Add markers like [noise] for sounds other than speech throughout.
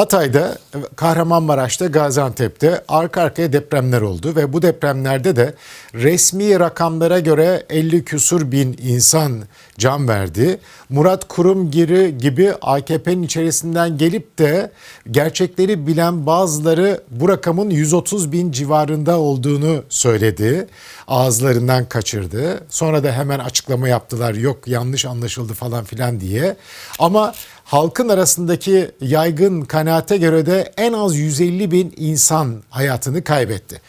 Hatay'da, Kahramanmaraş'ta, Gaziantep'te arka arkaya depremler oldu ve bu depremlerde de resmi rakamlara göre 50 küsur bin insan can verdi. Murat Kurumgiri gibi AKP'nin içerisinden gelip de gerçekleri bilen bazıları bu rakamın 130 bin civarında olduğunu söyledi. Ağızlarından kaçırdı. Sonra da hemen açıklama yaptılar. Yok yanlış anlaşıldı falan filan diye. Ama halkın arasındaki yaygın kanaate göre de en az 150 bin insan hayatını kaybetti.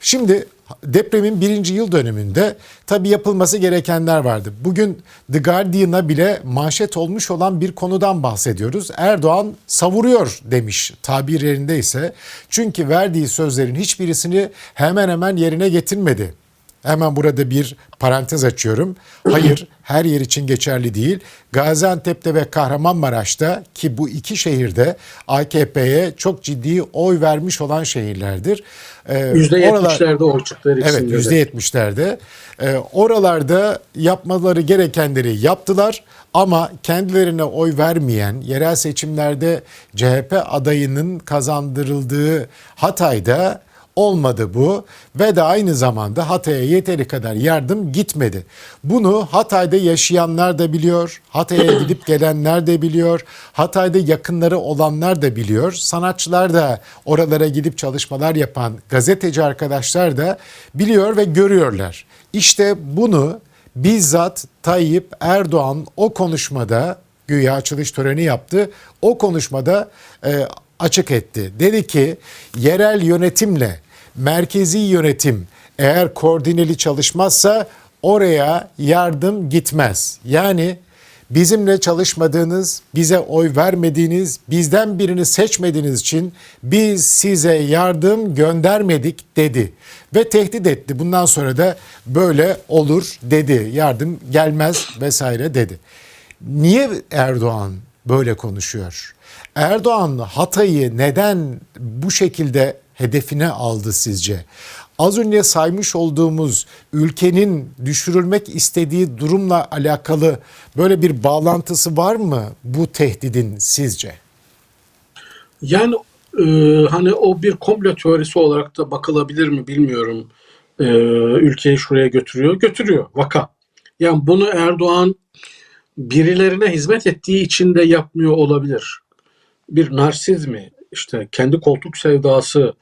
Şimdi depremin birinci yıl dönümünde tabii yapılması gerekenler vardı. Bugün The Guardian'a bile manşet olmuş olan bir konudan bahsediyoruz. Erdoğan savuruyor demiş tabir yerinde ise. Çünkü verdiği sözlerin hiçbirisini hemen hemen yerine getirmedi. Hemen burada bir parantez açıyorum. Hayır, [clears throat] her yer için geçerli değil. Gaziantep'te ve Kahramanmaraş'ta ki bu iki şehirde AKP'ye çok ciddi oy vermiş olan şehirlerdir. Ee, oralar- %70'lerde oy çıktı her Evet ikisinde de. yüzde yetmişlerde. Ee, oralarda yapmaları gerekenleri yaptılar ama kendilerine oy vermeyen yerel seçimlerde CHP adayının kazandırıldığı Hatay'da olmadı bu ve de aynı zamanda Hatay'a yeteri kadar yardım gitmedi. Bunu Hatay'da yaşayanlar da biliyor, Hatay'a [clears throat] gidip gelenler de biliyor, Hatay'da yakınları olanlar da biliyor, sanatçılar da oralara gidip çalışmalar yapan gazeteci arkadaşlar da biliyor ve görüyorlar. İşte bunu bizzat Tayyip Erdoğan o konuşmada güya açılış töreni yaptı. O konuşmada e, açık etti. Dedi ki yerel yönetimle merkezi yönetim eğer koordineli çalışmazsa oraya yardım gitmez. Yani bizimle çalışmadığınız, bize oy vermediğiniz, bizden birini seçmediğiniz için biz size yardım göndermedik dedi. Ve tehdit etti. Bundan sonra da böyle olur dedi. Yardım gelmez vesaire dedi. Niye Erdoğan böyle konuşuyor? Erdoğan Hatay'ı neden bu şekilde hedefine aldı sizce? Az önce saymış olduğumuz ülkenin düşürülmek istediği durumla alakalı böyle bir bağlantısı var mı bu tehdidin sizce? Yani e, hani o bir komplo teorisi olarak da bakılabilir mi bilmiyorum. E, ülkeyi şuraya götürüyor. Götürüyor vaka. Yani bunu Erdoğan birilerine hizmet ettiği için de yapmıyor olabilir. Bir narsizmi, işte kendi koltuk sevdası,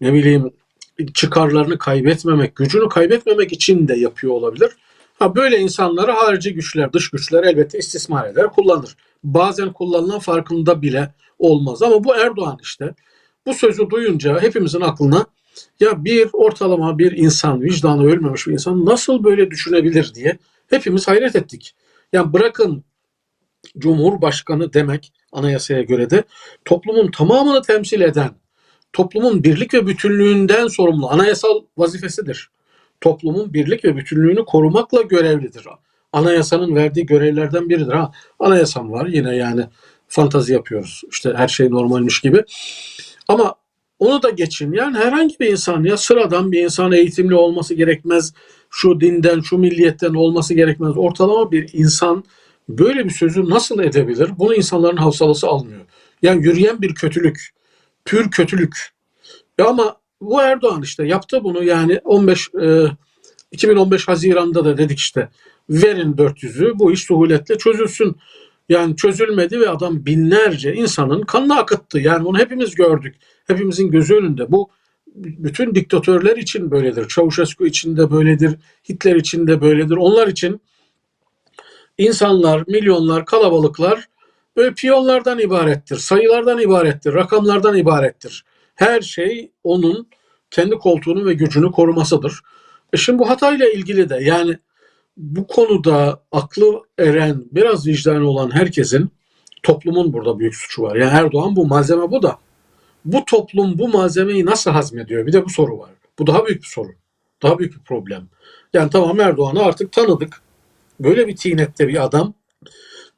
ne bileyim çıkarlarını kaybetmemek, gücünü kaybetmemek için de yapıyor olabilir. Ha böyle insanları harici güçler, dış güçler elbette istismar eder, kullanır. Bazen kullanılan farkında bile olmaz ama bu Erdoğan işte bu sözü duyunca hepimizin aklına ya bir ortalama bir insan, vicdanı ölmemiş bir insan nasıl böyle düşünebilir diye hepimiz hayret ettik. Yani bırakın Cumhurbaşkanı demek anayasaya göre de toplumun tamamını temsil eden, toplumun birlik ve bütünlüğünden sorumlu anayasal vazifesidir. Toplumun birlik ve bütünlüğünü korumakla görevlidir. Anayasanın verdiği görevlerden biridir. Ha, anayasam var yine yani fantazi yapıyoruz. İşte her şey normalmiş gibi. Ama onu da geçin. Yani herhangi bir insan ya sıradan bir insan eğitimli olması gerekmez. Şu dinden, şu milliyetten olması gerekmez. Ortalama bir insan böyle bir sözü nasıl edebilir? Bunu insanların hafsalası almıyor. Yani yürüyen bir kötülük. Pür kötülük. Ya ama bu Erdoğan işte yaptı bunu yani 15 e, 2015 Haziran'da da dedik işte verin 400'ü bu iş suhuletle çözülsün. Yani çözülmedi ve adam binlerce insanın kanını akıttı. Yani bunu hepimiz gördük. Hepimizin gözü önünde. Bu bütün diktatörler için böyledir. Çavuşescu için de böyledir. Hitler için de böyledir. Onlar için insanlar, milyonlar, kalabalıklar böyle piyonlardan ibarettir. Sayılardan ibarettir. Rakamlardan ibarettir. Her şey onun kendi koltuğunu ve gücünü korumasıdır. E şimdi bu hatayla ilgili de yani bu konuda aklı eren, biraz vicdanı olan herkesin toplumun burada büyük suçu var. Yani Erdoğan bu malzeme bu da. Bu toplum bu malzemeyi nasıl hazmediyor? Bir de bu soru var. Bu daha büyük bir soru. Daha büyük bir problem. Yani tamam Erdoğan'ı artık tanıdık. Böyle bir tinette bir adam.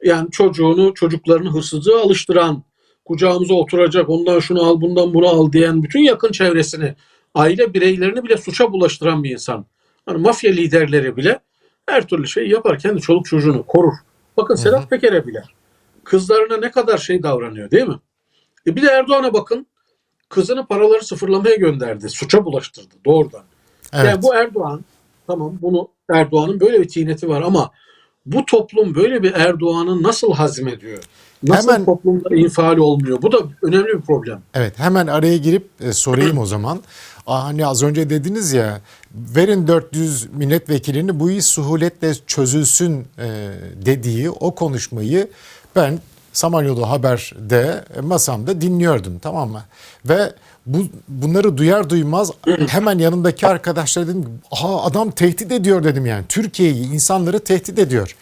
Yani çocuğunu, çocuklarını hırsızlığa alıştıran, kucağımıza oturacak, ondan şunu al, bundan bunu al diyen bütün yakın çevresini, aile bireylerini bile suça bulaştıran bir insan. Hani mafya liderleri bile her türlü şey yapar. Kendi çoluk çocuğunu korur. Bakın Sedat Peker'e bile. Kızlarına ne kadar şey davranıyor değil mi? E bir de Erdoğan'a bakın. Kızını paraları sıfırlamaya gönderdi. Suça bulaştırdı doğrudan. Evet. Yani bu Erdoğan tamam bunu Erdoğan'ın böyle bir tineti var ama bu toplum böyle bir Erdoğan'ı nasıl hazmediyor? Nasıl Hemen- toplumda infial olmuyor? Bu da önemli bir problem. Evet hemen araya girip e, sorayım o [clears throat] zaman. Aa, Hani az önce dediniz ya verin 400 milletvekilini bu iş suhuletle çözülsün e, dediği o konuşmayı ben Samanyolu Haber'de e, masamda dinliyordum tamam mı? Ve bu bunları duyar duymaz [clears throat] hemen yanımdaki arkadaşlar dedim aha adam tehdit ediyor dedim yani Türkiye'yi insanları tehdit ediyor.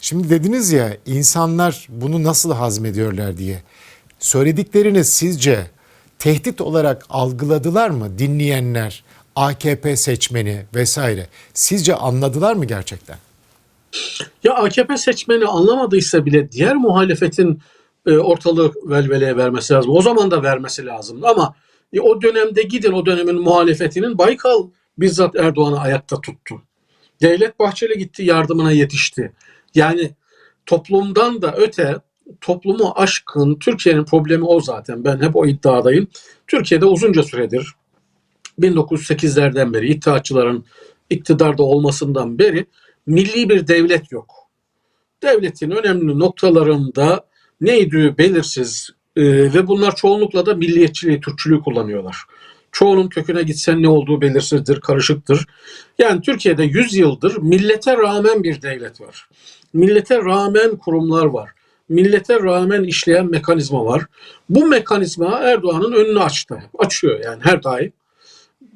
Şimdi dediniz ya insanlar bunu nasıl hazmediyorlar diye. Söylediklerini sizce tehdit olarak algıladılar mı dinleyenler, AKP seçmeni vesaire? Sizce anladılar mı gerçekten? Ya AKP seçmeni anlamadıysa bile diğer muhalefetin e, ortalığı velveleye vermesi lazım. O zaman da vermesi lazım. Ama e, o dönemde gidin o dönemin muhalefetinin Baykal bizzat Erdoğan'ı ayakta tuttu. Devlet Bahçeli gitti yardımına yetişti. Yani toplumdan da öte toplumu aşkın Türkiye'nin problemi o zaten. Ben hep o iddiadayım. Türkiye'de uzunca süredir 1908'lerden beri İttihatçıların iktidarda olmasından beri milli bir devlet yok. Devletin önemli noktalarında neydi belirsiz e, ve bunlar çoğunlukla da milliyetçiliği, Türkçülüğü kullanıyorlar. Çoğunun köküne gitsen ne olduğu belirsizdir, karışıktır. Yani Türkiye'de 100 yıldır millete rağmen bir devlet var. Millete rağmen kurumlar var. Millete rağmen işleyen mekanizma var. Bu mekanizma Erdoğan'ın önünü açtı. Açıyor yani her daim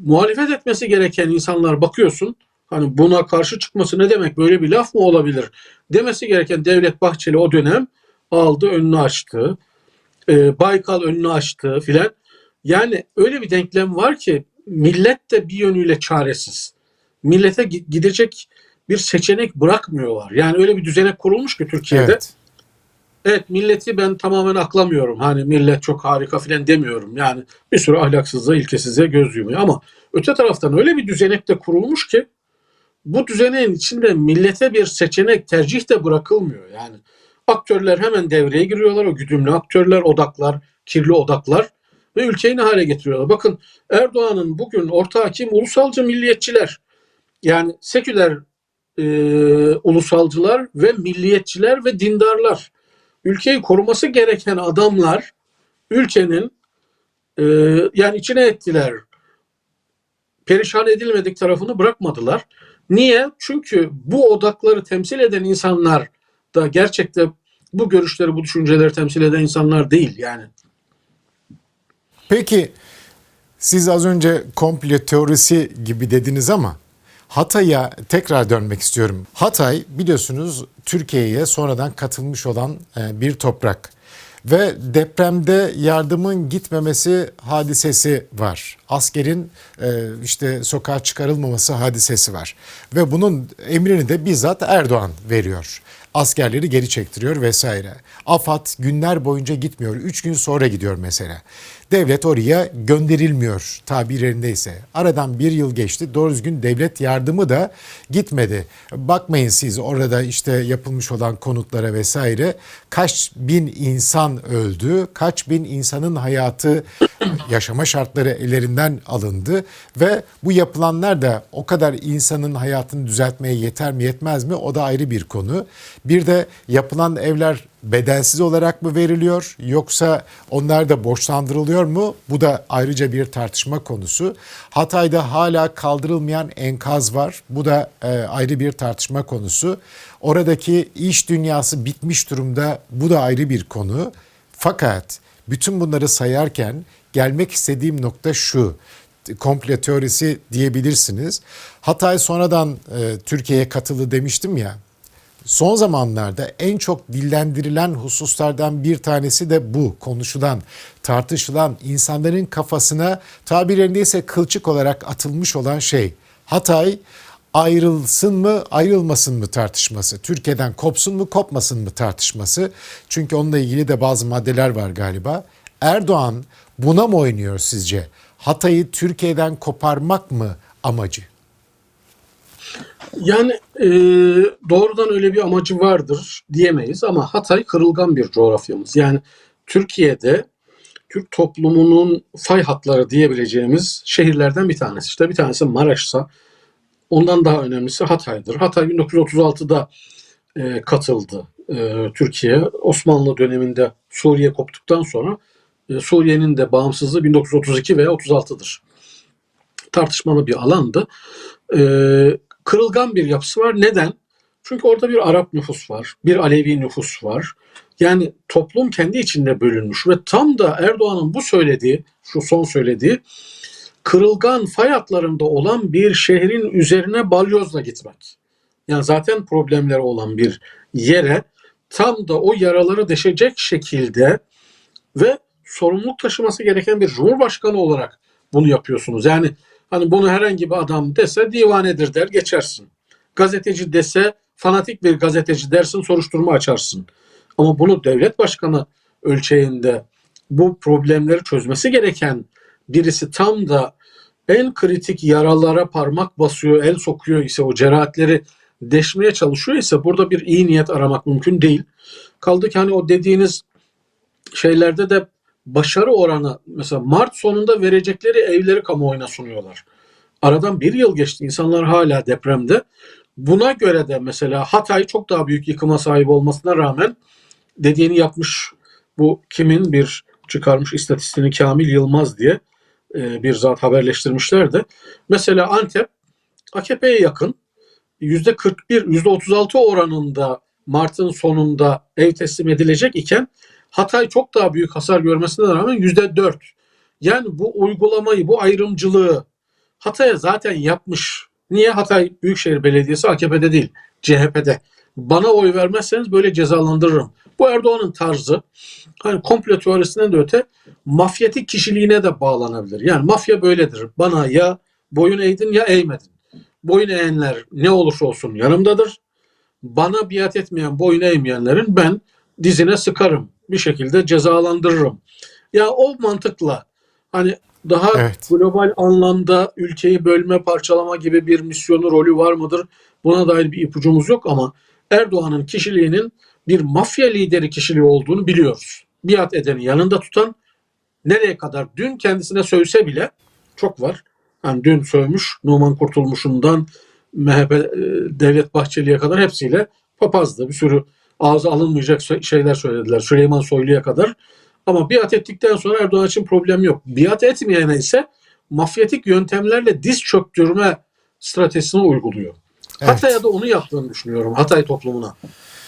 muhalefet etmesi gereken insanlar bakıyorsun hani buna karşı çıkması ne demek böyle bir laf mı olabilir demesi gereken Devlet Bahçeli o dönem aldı önünü açtı. Ee, Baykal önünü açtı filan. Yani öyle bir denklem var ki millet de bir yönüyle çaresiz. Millete gi- gidecek bir seçenek bırakmıyorlar. Yani öyle bir düzenek kurulmuş ki Türkiye'de. Evet. Evet milleti ben tamamen aklamıyorum. Hani millet çok harika filan demiyorum. Yani bir sürü ahlaksızlığa, ilkesizliğe göz yumuyor. Ama öte taraftan öyle bir düzenek de kurulmuş ki bu düzeneğin içinde millete bir seçenek, tercih de bırakılmıyor. Yani aktörler hemen devreye giriyorlar. O güdümlü aktörler, odaklar, kirli odaklar ve ülkeyi ne hale getiriyorlar. Bakın Erdoğan'ın bugün ortağı kim? Ulusalcı milliyetçiler. Yani seküler e, ulusalcılar ve milliyetçiler ve dindarlar ülkeyi koruması gereken adamlar ülkenin e, yani içine ettiler. Perişan edilmedik tarafını bırakmadılar. Niye? Çünkü bu odakları temsil eden insanlar da gerçekten bu görüşleri, bu düşünceleri temsil eden insanlar değil yani. Peki siz az önce komplo teorisi gibi dediniz ama Hatay'a tekrar dönmek istiyorum. Hatay biliyorsunuz Türkiye'ye sonradan katılmış olan e, bir toprak ve depremde yardımın gitmemesi hadisesi var. Askerin e, işte sokağa çıkarılmaması hadisesi var ve bunun emrini de bizzat Erdoğan veriyor. Askerleri geri çektiriyor vesaire. AFAD günler boyunca gitmiyor. Üç gün sonra gidiyor mesela. Devlet oraya gönderilmiyor tabirlerindeyse. Aradan bir yıl geçti. Doğru düzgün devlet yardımı da gitmedi. Bakmayın siz orada işte yapılmış olan konutlara vesaire. Kaç bin insan öldü. Kaç bin insanın hayatı [clears throat] yaşama şartları ellerinden alındı. Ve bu yapılanlar da o kadar insanın hayatını düzeltmeye yeter mi yetmez mi o da ayrı bir konu. Bir de yapılan evler bedelsiz olarak mı veriliyor yoksa onlar da borçlandırılıyor mu? Bu da ayrıca bir tartışma konusu. Hatay'da hala kaldırılmayan enkaz var. Bu da e, ayrı bir tartışma konusu. Oradaki iş dünyası bitmiş durumda. Bu da ayrı bir konu. Fakat bütün bunları sayarken gelmek istediğim nokta şu komple teorisi diyebilirsiniz. Hatay sonradan e, Türkiye'ye katıldı demiştim ya. Son zamanlarda en çok dillendirilen hususlardan bir tanesi de bu konuşulan, tartışılan, insanların kafasına tabirlerindeyse kılçık olarak atılmış olan şey. Hatay ayrılsın mı ayrılmasın mı tartışması. Türkiye'den kopsun mu kopmasın mı tartışması. Çünkü onunla ilgili de bazı maddeler var galiba. Erdoğan buna mı oynuyor sizce? Hatay'ı Türkiye'den koparmak mı amacı? Yani e, doğrudan öyle bir amacı vardır diyemeyiz ama Hatay kırılgan bir coğrafyamız. Yani Türkiye'de Türk toplumunun fay hatları diyebileceğimiz şehirlerden bir tanesi. İşte bir tanesi Maraş'sa ondan daha önemlisi Hatay'dır. Hatay 1936'da e, katıldı e, Türkiye. Osmanlı döneminde Suriye koptuktan sonra e, Suriye'nin de bağımsızlığı 1932 veya 36'dır. Tartışmalı bir alandı. E, kırılgan bir yapısı var. Neden? Çünkü orada bir Arap nüfus var, bir Alevi nüfus var. Yani toplum kendi içinde bölünmüş ve tam da Erdoğan'ın bu söylediği, şu son söylediği kırılgan fay hatlarında olan bir şehrin üzerine balyozla gitmek. Yani zaten problemleri olan bir yere tam da o yaraları deşecek şekilde ve sorumluluk taşıması gereken bir cumhurbaşkanı olarak bunu yapıyorsunuz. Yani hani bunu herhangi bir adam dese divanedir der geçersin. Gazeteci dese fanatik bir gazeteci dersin soruşturma açarsın. Ama bunu devlet başkanı ölçeğinde bu problemleri çözmesi gereken birisi tam da en kritik yaralara parmak basıyor, el sokuyor ise o cerahatleri deşmeye çalışıyor ise burada bir iyi niyet aramak mümkün değil. Kaldı ki hani o dediğiniz şeylerde de başarı oranı mesela Mart sonunda verecekleri evleri kamuoyuna sunuyorlar. Aradan bir yıl geçti. insanlar hala depremde. Buna göre de mesela Hatay çok daha büyük yıkıma sahip olmasına rağmen dediğini yapmış. Bu kimin bir çıkarmış istatistiğini Kamil Yılmaz diye e, bir zat haberleştirmişler de. Mesela Antep AKP'ye yakın %41, %36 oranında Mart'ın sonunda ev teslim edilecek iken Hatay çok daha büyük hasar görmesine rağmen %4. Yani bu uygulamayı, bu ayrımcılığı Hatay'a zaten yapmış. Niye Hatay Büyükşehir Belediyesi AKP'de değil, CHP'de. Bana oy vermezseniz böyle cezalandırırım. Bu Erdoğan'ın tarzı hani komplo teorisinden de öte mafyatik kişiliğine de bağlanabilir. Yani mafya böyledir. Bana ya boyun eğdin ya eğmedin. Boyun eğenler ne olursa olsun yanımdadır. Bana biat etmeyen, boyun eğmeyenlerin ben dizine sıkarım. Bir şekilde cezalandırırım. Ya o mantıkla hani daha Evet. global anlamda ülkeyi bölme, parçalama gibi bir misyonu, rolü var mıdır? Buna dair bir ipucumuz yok ama Erdoğan'ın kişiliğinin bir mafya lideri kişiliği olduğunu biliyoruz. Biat edeni yanında tutan nereye kadar dün kendisine sövse bile çok var. Yani dün sövmüş Numan Kurtulmuş'undan MHP e, Devlet Bahçeli'ye kadar hepsiyle papazdı. Bir sürü ağza alınmayacak şeyler söylediler. Süleyman Soylu'ya kadar. Ama biat ettikten sonra Erdoğan için problem yok. Biat etmeyene ise mafyatik yöntemlerle diz çöktürme stratejisini uyguluyor. Evet. Hatay'a da onu yaptığını düşünüyorum. Hatay toplumuna.